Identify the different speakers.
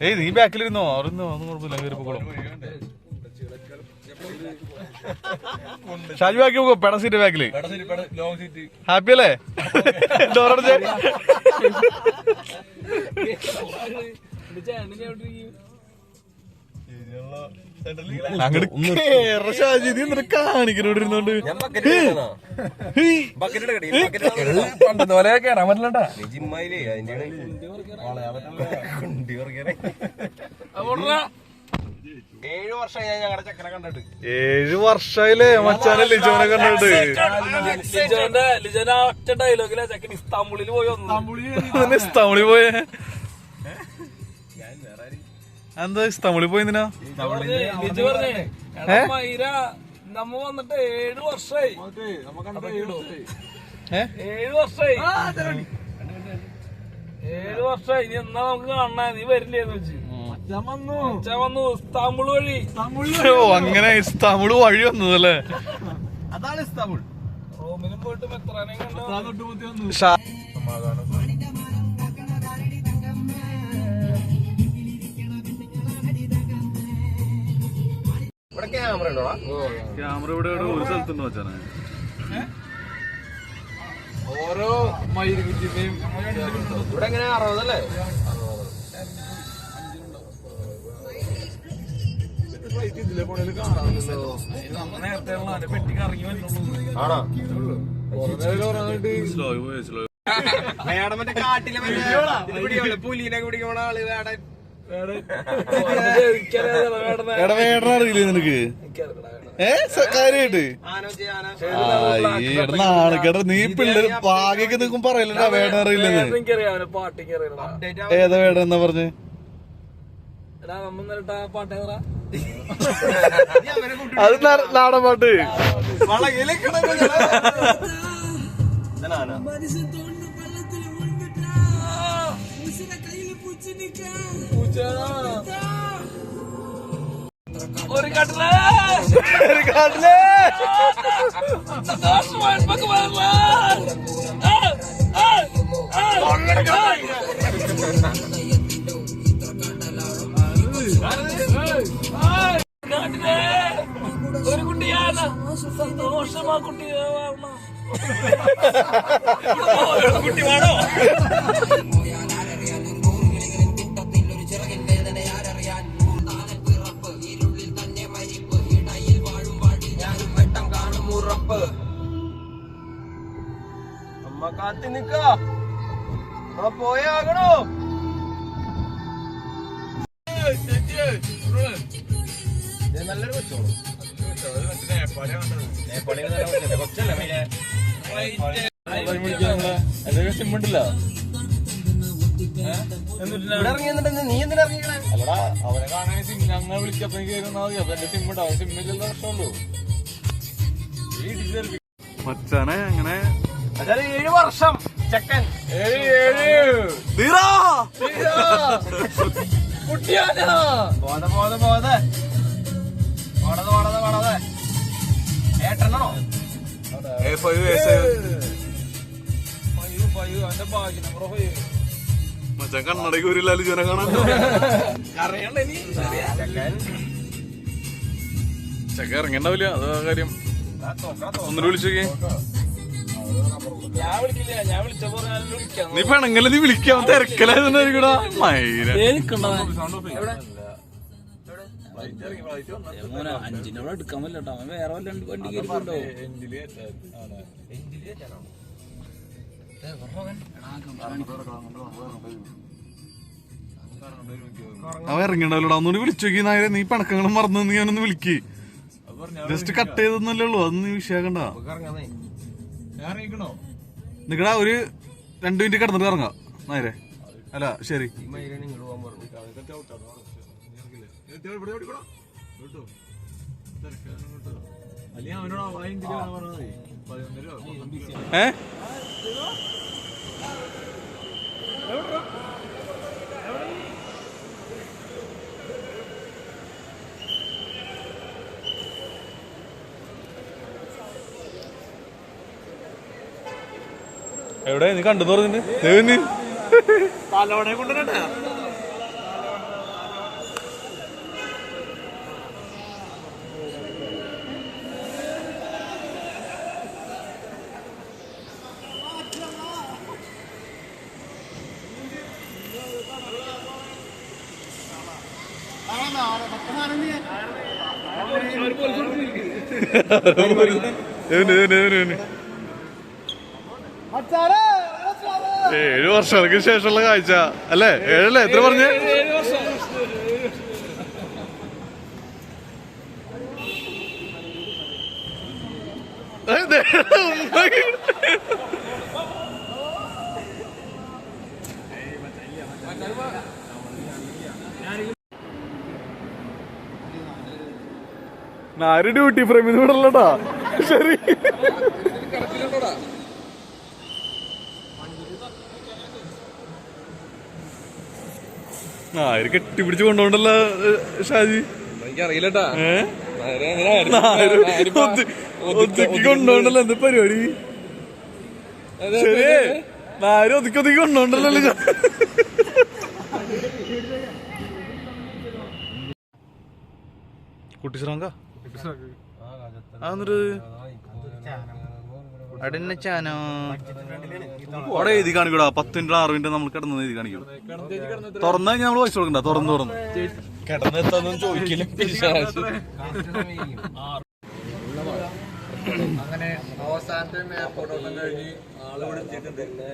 Speaker 1: ഏയ് നീ ബാക്കിലിരുന്നോ? അറിഞ്ഞോ? ഒന്നും കുഴപ്പമില്ല കയറി പോകണം ഷാജി ബാക്കി പോകോ പെട സീറ്റ്
Speaker 2: ബാക്കിൽ.
Speaker 1: ഹാപ്പി അല്ലേ? ഡോറടച്ച് അങ്ങോട്ട് കാണിക്കണോണ്ടിരുന്നോണ്ട്
Speaker 2: പണ്ടത്തെ പോലെ കേറാൻ പറ്റില്ലട്ടാ.
Speaker 3: ജിമ്മായിലേ അതിന്റെ കുണ്ടി പറിക്കാനെ
Speaker 4: അതുകൊണ്ടാ
Speaker 3: ഏഴു വർഷം ഞാൻ ഞങ്ങളുടെ ചെക്കനെ കണ്ടിട്ട്.
Speaker 1: ഏഴ് മച്ചാനെ ലിജോനെ കണ്ടിട്ട്.
Speaker 4: ലിജോന്റെ ലിജോന്റെ ഒറ്റ ഡയലോഗിലെ ചക്കൻ ഇസ്താംബുളിൽ പോയി ഇസ്താംബുളിൽ
Speaker 1: ഇസ്താമളി പോയേ. എന്താ ഇസ്താമളി പോയെന്തിനാ
Speaker 4: നമ്മ വന്നിട്ട് ഏഴ് വർഷമായി? ഏഴ് വർഷമായി ഏഴ് വർഷമായി ഇനി എന്നാ നമുക്ക് കാണണ? നീ വരില്ലേന്ന് വെച്ച്. വന്നു. വഴി.
Speaker 1: അങ്ങനെ തമിഴ് വഴി വന്നതല്ലേ?
Speaker 2: അതാണ്
Speaker 4: റോമിലും പോയിട്ട് എത്ര കണ്ടു?
Speaker 1: ഷാ-
Speaker 3: ഇവിടെ ക്യാമറ ഉണ്ടോടാ
Speaker 1: ക്യാമറ ഇവിടെ ഇവിടെ ഒരു സ്ഥലത്തുണ്ടോ വെച്ചാണ്.
Speaker 2: ഓരോ മൈരുകുറ്റിന്റെയും
Speaker 3: ഇവിടെ എങ്ങനെ അറുപതല്ലേ മറ്റേ കാട്ടിലെ പുലിനെ കുടിക്കണ ആൾ വേടൻ
Speaker 1: എടാ വേടന അറിയില്ലേ നിനക്ക്? ഏ? കാര്യായിട്ട്? നാണക്കേട. നീ പിള്ളേര് പാകൊക്കെ നിൽക്കും പറയലടാ വേടന അറിയില്ലെന്ന് ഏതാ വേടൻ എന്നാ പറഞ്ഞ്? അത് നാടൻ പാട്ട്.
Speaker 4: ഒരു കട്ടിൽ
Speaker 1: ഒരു കാട്ടിൽ.
Speaker 4: സന്തോഷമായി നമുക്ക് വരലാ. ആ, ആ, ആ. ആ, കാട്ടിൽ ഒരു കുട്ടിയാണ് സന്തോഷമാ കുട്ടി വേണം. ഇവിടെ ഒരു
Speaker 3: അമ്മ കാത്തി നിക്ക പോയാകണോ? നല്ലൊരു കൊച്ചോളൂ കൊച്ചല്ലേ
Speaker 1: സിമ്മിണ്ടില്ല
Speaker 3: നീ എന്തിനാ
Speaker 1: അല്ലടാ അവനെ കാണാൻ സിം ഞങ്ങൾ വിളിച്ചപ്പോ കേൾക്കുന്ന മതി അപ്പൊ എന്റെ സിം ഉണ്ടാവും സിമ്മിലുള്ള പ്രശ്നമുള്ളൂ. മച്ചാനെ അങ്ങനെ
Speaker 3: ഏഴു വർഷം. ചെക്കൻ. പോതെ പോതെ പോടത് പോടത് പോടത് ഏട്ടെണ്ണോ
Speaker 1: മച്ചാൻ കണ്ണടയ്ക്ക് ഒരു ലാലിജനെ കാണാൻ ചെക്ക ഇറങ്ങണ്ടാവില്ല അതാ കാര്യം. ഒന്നിനു വിളിച്ചോക്കേ നീ പെണങ്ങല്ല നീ വിളിക്കാൻ തിരക്കലായിരുന്നായിരിക്കടാ മൈര.
Speaker 4: അഞ്ചിനോട് എടുക്കാൻ പറ്റില്ല അവൻ വേറെ വല്ല വണ്ടി കയറിക്കൊണ്ടോ
Speaker 1: അവൻ ഇറങ്ങിണ്ടാവില്ലടാ ഒന്നുകൂടി വിളിച്ചോക്കി നായരെ. നീ പണക്കങ്ങളും മറന്നു നീ അവനൊന്ന് വിളിക്ക്. ജസ്റ്റ് കട്ട് ചെയ്തെന്നല്ലേ ഉള്ളൂ. അതൊന്നും നീ വിഷയാക്കണ്ട നിക്കടാ ഒരു രണ്ടു മിനിറ്റ് കിടന്നിട്ട് ഇറങ്ങാം. നേരെ അല്ല ശരി.
Speaker 3: ഈ മയിലാണ് ഇങ്ങോട്ട് പോകാൻ പറഞ്ഞു
Speaker 2: ഇവിടെ ഓടിക്കോളാം കേട്ടോ അല്ലെങ്കിൽ അവനോട് അതിന്റെ പറഞ്ഞാൽ മതി പതിനൊന്നര
Speaker 1: ഏ എവിടെ? നീ കണ്ടെന്ന് പറഞ്ഞിട്ട് ദേവന്
Speaker 3: തലോടെ കൊണ്ടുവരട്ടെ
Speaker 1: ദേവന് ഏഴു വർഷങ്ങൾക്ക് ശേഷമുള്ള കാഴ്ച. അല്ലേ? ഏഴല്ലേ? എത്ര പറഞ്ഞു?
Speaker 4: വർഷം.
Speaker 1: നാല് ഡ്യൂട്ടി ഫ്രെയിമിന്ന് വിടല്ലടാ ശരി. നായര് കെട്ടിപ്പിടിച്ച് കൊണ്ടോണ്ടല്ലോ ഷാജി.
Speaker 3: എനിക്കറിയില്ലട്ടാ.
Speaker 1: ഒതുക്കി കൊണ്ടോണ്ടല്ലോ എന്ത് പരിപാടി? ശരി. നായര് ഒതുക്കി ഒതുക്കി കൊണ്ടോണ്ടല്ലോ. കുട്ടി ശ്രാങ്ക ആ എന്നിട്ട് ചാനോ അവിടെ എഴുതി കാണിക്കൂടാ പത്ത് മിനിറ്റ് ആറ് മിനിറ്റ് നമ്മൾ കിടന്നത് എഴുതി കാണിക്കും തുറന്നു കഴിഞ്ഞാൽ നമ്മൾ പൈസ കൊടുക്കണ്ട തുറന്നു തുറന്നു
Speaker 3: കിടന്നെത്താന്നും ചോദിക്കില്ല
Speaker 2: അങ്ങനെ അവസാനത്തെ എയർപോർട്ട് ഓട്ടം കഴിഞ്ഞ് ആൾ ഇവിടെ എത്തിയിട്ടുണ്ട്